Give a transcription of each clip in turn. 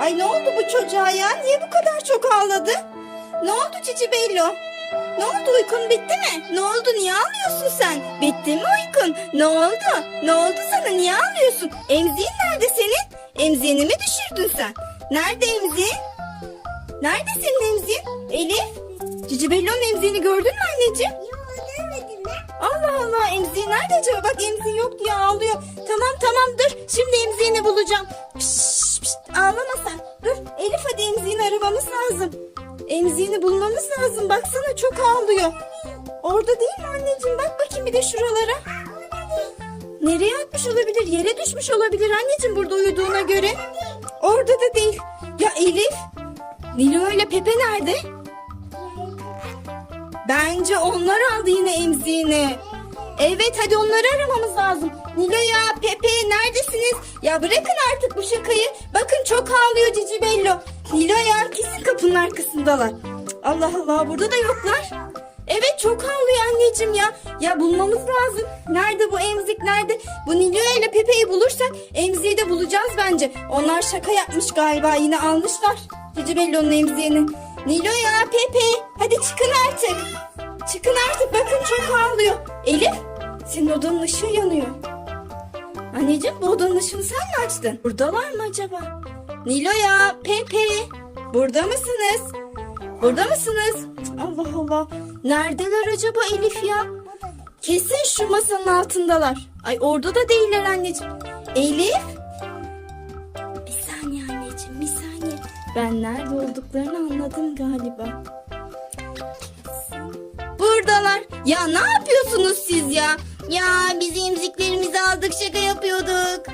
Ay ne oldu bu çocuğa ya? Niye bu kadar çok ağladı? Ne oldu Cici Bello? Ne oldu uykun bitti mi? Ne oldu niye ağlıyorsun sen? Bitti mi uykun? Ne oldu? Ne oldu sana niye ağlıyorsun? Emziğin nerede senin? Emziğini mi düşürdün sen? Nerede emziğin? Nerede senin emziğin? Elif? Cici Bello'nun emziğini gördün mü anneciğim? Allah Allah emziği nerede acaba? Bak emziği yok diye ağlıyor. Tamam tamam dur. Şimdi emziğini bulacağım. Pişt, ağlama sen. Dur Elif hadi emziğini aramamız lazım. Emziğini bulmamız lazım. Baksana çok ağlıyor. Orada değil mi anneciğim? Bak bakayım bir de şuralara. Nereye atmış olabilir? Yere düşmüş olabilir anneciğim burada uyuduğuna göre. Orada da değil. Ya Elif. Nilo ile Pepe nerede? Bence onlar aldı yine emziğini. Evet hadi onları aramamız lazım. Nilo'ya, Pepe neredesiniz? Ya bırakın artık bu şakayı. Bakın çok ağlıyor Cici Bello. Nilo'ya kesin kapının arkasındalar. Allah Allah burada da yoklar. Evet çok ağlıyor anneciğim ya. Ya bulmamız lazım. Nerede bu emzik nerede? Bu Nilo'ya ile Pepe'yi bulursak emziği de bulacağız bence. Onlar şaka yapmış galiba yine almışlar. Cici Bello'nun emziğini. Nilo'ya, Pepe hadi çıkın artık. Çıkın artık bakın çok ağlıyor. Elif senin odanın ışığı yanıyor. Anneciğim bu odanın ışığını sen mi açtın? Buradalar mı acaba? Nilo'ya, Pepe burada mısınız? Burada mısınız? Allah Allah. Neredeler acaba Elif ya? Kesin şu masanın altındalar. Ay orada da değiller anneciğim. Elif? Bir saniye anneciğim bir saniye. Ben nerede olduklarını anladım galiba. Ya ne yapıyorsunuz siz ya? Ya biz emziklerimizi aldık şaka yapıyorduk.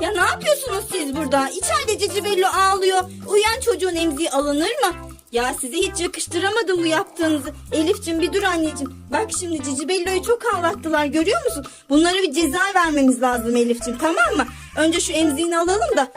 Ya ne yapıyorsunuz siz burada? İçeride Cici Bello ağlıyor. Uyan çocuğun emziği alınır mı? Ya size hiç yakıştıramadım bu yaptığınızı. Elif'cim bir dur anneciğim. Bak şimdi Cici Bello'yu çok ağlattılar görüyor musun? Bunlara bir ceza vermemiz lazım Elif'cim tamam mı? Önce şu emziğini alalım da.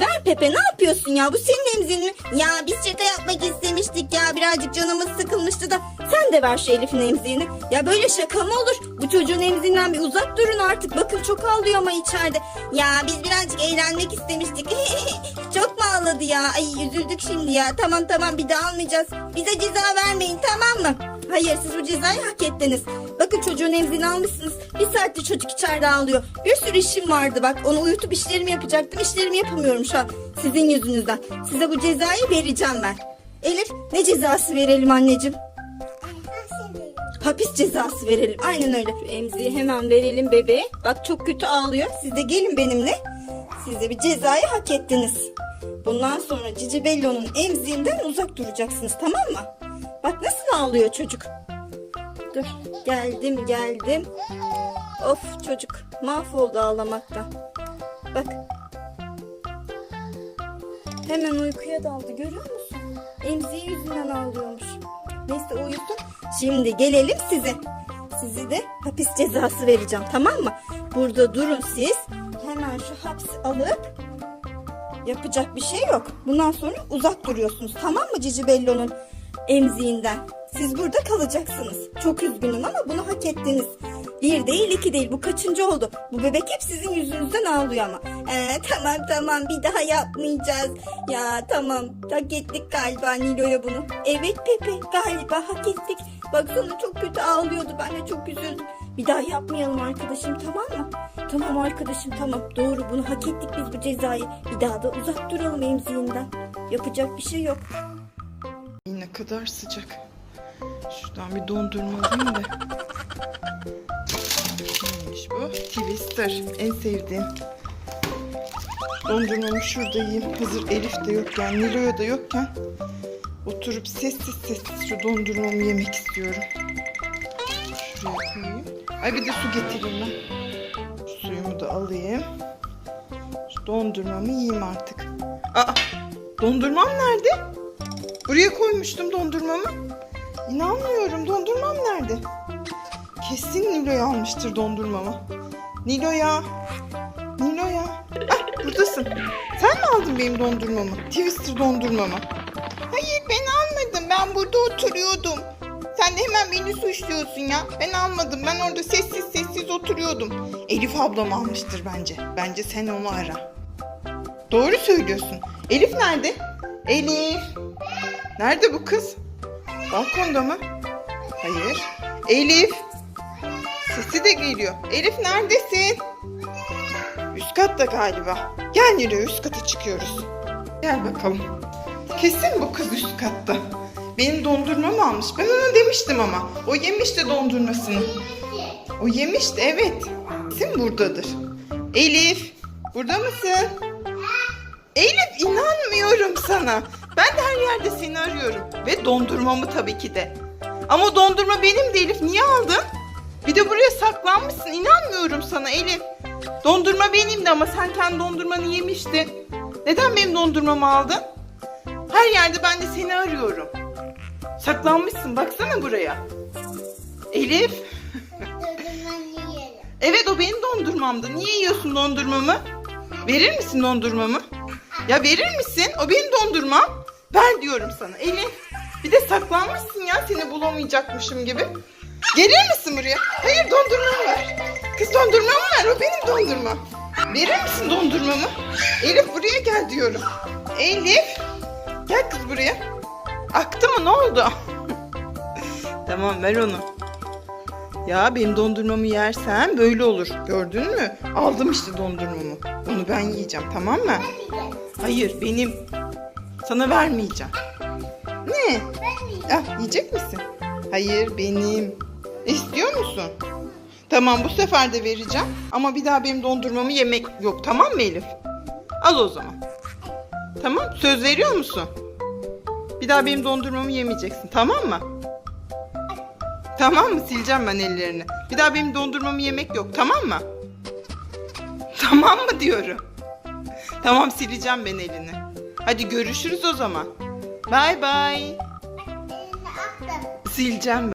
Ver Pepe ne yapıyorsun ya? Bu senin emziğin mi? Ya biz şaka yapmak istemiştik ya. Birazcık canımız sıkılmıştı da. Sen de ver şu Elif'in emziğini. Ya böyle şaka mı olur? Bu çocuğun emziğinden bir uzak durun artık. Bakın çok ağlıyor ama içeride. Ya biz birazcık eğlenmek istemiştik. çok mu ağladı ya? Ay üzüldük şimdi ya. Tamam tamam bir daha almayacağız. Bize ceza vermeyin tamam mı? Hayır siz bu cezayı hak ettiniz. Bakın çocuğun emzini almışsınız. Bir saattir çocuk içeride ağlıyor. Bir sürü işim vardı bak. Onu uyutup işlerimi yapacaktım. İşlerimi yapamıyorum şu an. Sizin yüzünüzden. Size bu cezayı vereceğim ben. Elif ne cezası verelim anneciğim? Hapis cezası verelim. Aynen öyle. Emziği hemen verelim bebeğe. Bak çok kötü ağlıyor. Siz de gelin benimle. Siz de bir cezayı hak ettiniz. Bundan sonra Cici Bello'nun emziğinden uzak duracaksınız tamam mı? Bak nasıl ağlıyor çocuk. Dur geldim geldim. Of çocuk mahvoldu ağlamaktan. Bak. Hemen uykuya daldı görüyor musun? Emziği yüzünden ağlıyormuş. Neyse uyusun. Şimdi gelelim size. Sizi de hapis cezası vereceğim tamam mı? Burada durun siz. Hemen şu hapsi alıp yapacak bir şey yok. Bundan sonra uzak duruyorsunuz tamam mı Cici Bello'nun emziğinden? Siz burada kalacaksınız. Çok üzgünüm ama bunu hak ettiniz. Bir değil iki değil bu kaçıncı oldu? Bu bebek hep sizin yüzünüzden ağlıyor ama. Ee, tamam tamam bir daha yapmayacağız. Ya tamam hak ettik galiba Nilo'ya bunu. Evet Pepe galiba hak ettik. Baksana çok kötü ağlıyordu ben de çok üzüldüm. Bir daha yapmayalım arkadaşım tamam mı? Tamam arkadaşım tamam doğru bunu hak ettik biz bu cezayı. Bir daha da uzak duralım emziğinden. Yapacak bir şey yok. Ne kadar sıcak. Şuradan bir dondurma alayım da. Neymiş bu? Twister. En sevdiğim. Dondurmamı şurada yiyeyim. Hazır Elif de yokken, Nilo'ya da yokken oturup sessiz sessiz şu dondurmamı yemek istiyorum. Şuraya koyayım. Ay bir de su getireyim ben. Şu suyumu da alayım. Şu dondurmamı yiyeyim artık. Aa, dondurmam nerede? Buraya koymuştum dondurmamı. İnanmıyorum dondurmam nerede? Kesin Nilo'ya almıştır dondurmamı. Nilo'ya. Nilo'ya. Ah buradasın. Sen mi aldın benim dondurmamı? Twister dondurmamı. Hayır ben almadım. Ben burada oturuyordum. Sen de hemen beni suçluyorsun ya. Ben almadım. Ben orada sessiz sessiz oturuyordum. Elif ablam almıştır bence. Bence sen onu ara. Doğru söylüyorsun. Elif nerede? Elif. Nerede bu kız? Balkonda mı? Hayır. Elif. Sesi de geliyor. Elif neredesin? Üst katta galiba. Gel Nilo üst kata çıkıyoruz. Gel bakalım. Kesin bu kız üst katta. Benim dondurmamı almış. Ben ona demiştim ama. O yemişti dondurmasını. O yemişti evet. Kesin buradadır. Elif. Burada mısın? Elif inanmıyorum sana. Ben de her yerde seni arıyorum. Ve dondurmamı tabii ki de. Ama dondurma benim de Elif. Niye aldın? Bir de buraya saklanmışsın. İnanmıyorum sana Elif. Dondurma benim de ama sen kendi dondurmanı yemiştin. Neden benim dondurmamı aldın? Her yerde ben de seni arıyorum. Saklanmışsın. Baksana buraya. Elif. Evet o benim dondurmamdı. Niye yiyorsun dondurmamı? Verir misin dondurmamı? Ya verir misin? O benim dondurmam. Ver diyorum sana. Elif. Bir de saklanmışsın ya seni bulamayacakmışım gibi. Gelir misin buraya? Hayır dondurmamı ver. Kız dondurmamı ver. O benim dondurmam. Verir misin dondurmamı? Elif buraya gel diyorum. Elif. Gel kız buraya. Aktı mı ne oldu? tamam ver onu. Ya benim dondurmamı yersen böyle olur. Gördün mü? Aldım işte dondurmamı. Onu ben yiyeceğim tamam mı? Hayır benim. Sana vermeyeceğim. Ne? Ah, yiyecek misin? Hayır benim. İstiyor musun? Tamam bu sefer de vereceğim. Ama bir daha benim dondurmamı yemek yok tamam mı Elif? Al o zaman. Tamam söz veriyor musun? Bir daha benim dondurmamı yemeyeceksin tamam mı? Tamam mı? Sileceğim ben ellerini. Bir daha benim dondurmamı yemek yok. Tamam mı? Tamam mı diyorum. Tamam sileceğim ben elini. Hadi görüşürüz o zaman. Bay bay. Sileceğim ben.